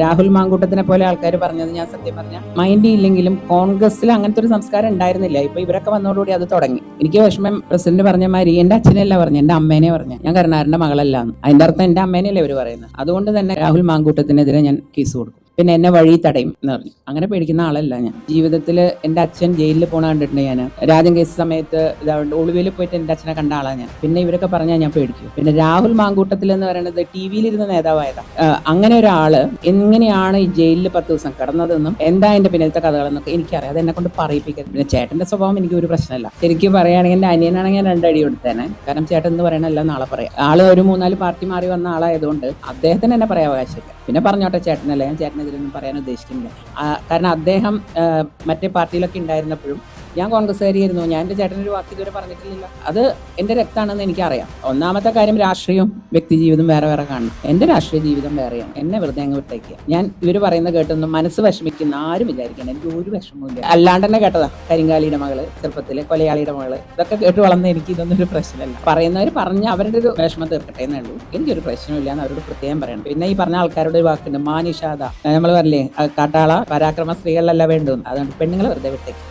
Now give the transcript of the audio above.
രാഹുൽ മാങ്കൂട്ടത്തിനെ പോലെ ആൾക്കാർ പറഞ്ഞത് ഞാൻ സത്യം പറഞ്ഞ മൈൻഡ് ഇല്ലെങ്കിലും കോൺഗ്രസിൽ അങ്ങനത്തെ ഒരു സംസ്കാരം ഉണ്ടായിരുന്നില്ല. ഇപ്പൊ ഇവരൊക്കെ വന്നതോടുകൂടി അത് തുടങ്ങി. എനിക്ക് വിഷമം പ്രസിഡന്റ് പറഞ്ഞ മാതിരി എന്റെ അച്ഛനല്ല പറഞ്ഞു എന്റെ അമ്മേനെ പറഞ്ഞു. ഞാൻ കരുണാരന്റെ മകളല്ല എന്ന് അതിന്റെ അർത്ഥം എന്റെ അമ്മേനെയല്ലേ ഇവർ പറയുന്നത്. അതുകൊണ്ട് തന്നെ രാഹുൽ മാങ്കൂട്ടത്തിനെതിരെ ഞാൻ കേസ് കൊടുക്കും. പിന്നെ എന്നെ വഴി തടയും എന്ന് പറഞ്ഞു. അങ്ങനെ പേടിക്കുന്ന ആളല്ല ഞാൻ. ജീവിതത്തിൽ എന്റെ അച്ഛൻ ജയിലിൽ പോണ കണ്ടിട്ടുണ്ട് ഞാൻ രാജൻ കേസ് സമയത്ത് ഇതാണ്ട് ഒളിവിൽ പോയിട്ട് എന്റെ അച്ഛനെ കണ്ട ആളാണ് ഞാൻ. പിന്നെ ഇവരൊക്കെ പറഞ്ഞാൽ ഞാൻ പേടിക്കും. പിന്നെ രാഹുൽ മാങ്കൂട്ടത്തിൽ എന്ന് പറയുന്നത് ടി വിയിലിരുന്ന നേതാവായതാ. അങ്ങനെ ഒരാൾ എങ്ങനെയാണ് ഈ ജയിലിൽ പത്ത് ദിവസം കിടന്നതെന്നും എന്താ എന്റെ പിന്നത്തെ കഥകളെന്നൊക്കെ എനിക്കറിയാം. അത് എന്നെ കൊണ്ട് പറയിപ്പിക്കാൻ പിന്നെ ചേട്ടന്റെ സ്വഭാവം എനിക്ക് ഒരു പ്രശ്നമല്ല. ശരിക്കും പറയുകയാണെങ്കിൽ എന്റെ അനിയനാണെങ്കിൽ ഞാൻ രണ്ടടി കൊടുത്തേനെ. കാരണം ചേട്ടൻ എന്ന് പറയണല്ല നാളെ പറയാം. ആൾ ഒരു മൂന്നാൽ പാർട്ടി മാറി വന്ന ആളായതുകൊണ്ട് അദ്ദേഹത്തിന് എന്നെ പറയാൻ അവകാശമില്ല. പിന്നെ പറഞ്ഞോട്ടെ ചേട്ടനല്ല? ഞാൻ ചേട്ടനെതിരൊന്നും പറയാൻ ഉദ്ദേശിക്കുന്നില്ല. കാരണം അദ്ദേഹം മറ്റേ പാർട്ടിയിലൊക്കെ ഉണ്ടായിരുന്നപ്പോഴും ഞാൻ കോൺഗ്രസ്സുകാരിയായിരുന്നു ഞാൻ എന്റെ ചേട്ടനൊരു വാക്ക് ഇതുവരെ പറഞ്ഞിട്ടില്ല അത് എന്റെ രക്തമാണെന്ന് എനിക്കറിയാം. ഒന്നാമത്തെ കാര്യം രാഷ്ട്രീയവും വ്യക്തി ജീവിതം വേറെ വേറെ കാണണം. എന്റെ രാഷ്ട്രീയ ജീവിതം വേറെയാണ്. എന്നെ വെറുതെ അങ്ങ് വിട്ടേക്കുക ഞാൻ ഇവർ പറയുന്ന കേട്ടൊന്നും മനസ്സ് വിഷമിക്കുന്ന ആരും വിചാരിക്കണം എനിക്ക് ഒരു വിഷമവും അല്ലാണ്ട് തന്നെ കേട്ടതാ. കരിങ്കാലിയുടെ മകൾ ചെറുപ്പത്തിൽ കൊലയാളിയുടെ മകൾ. ഇതൊക്കെ കേട്ട് വളർന്ന എനിക്ക് ഇതൊന്നും ഒരു പ്രശ്നമല്ല. പറയുന്നവർ പറഞ്ഞ് അവരുടെ ഒരു വിഷമം തീർക്കട്ടെ എന്നേ ഉള്ളൂ. എനിക്കൊരു പ്രശ്നമില്ല എന്ന് അവരോട് പ്രത്യേകം പറയണം. പിന്നെ ഈ പറഞ്ഞ ആൾക്കാരുടെ ഒരു വാക്കുണ്ട് മാനിഷാദ. നമ്മൾ പറഞ്ഞില്ലേ കാട്ടാള പരാക്രമ സ്ത്രീകളിലല്ല വേണ്ടു അതുകൊണ്ട് പെണ്ണുങ്ങൾ വെറുതെ വിട്ടേക്ക്.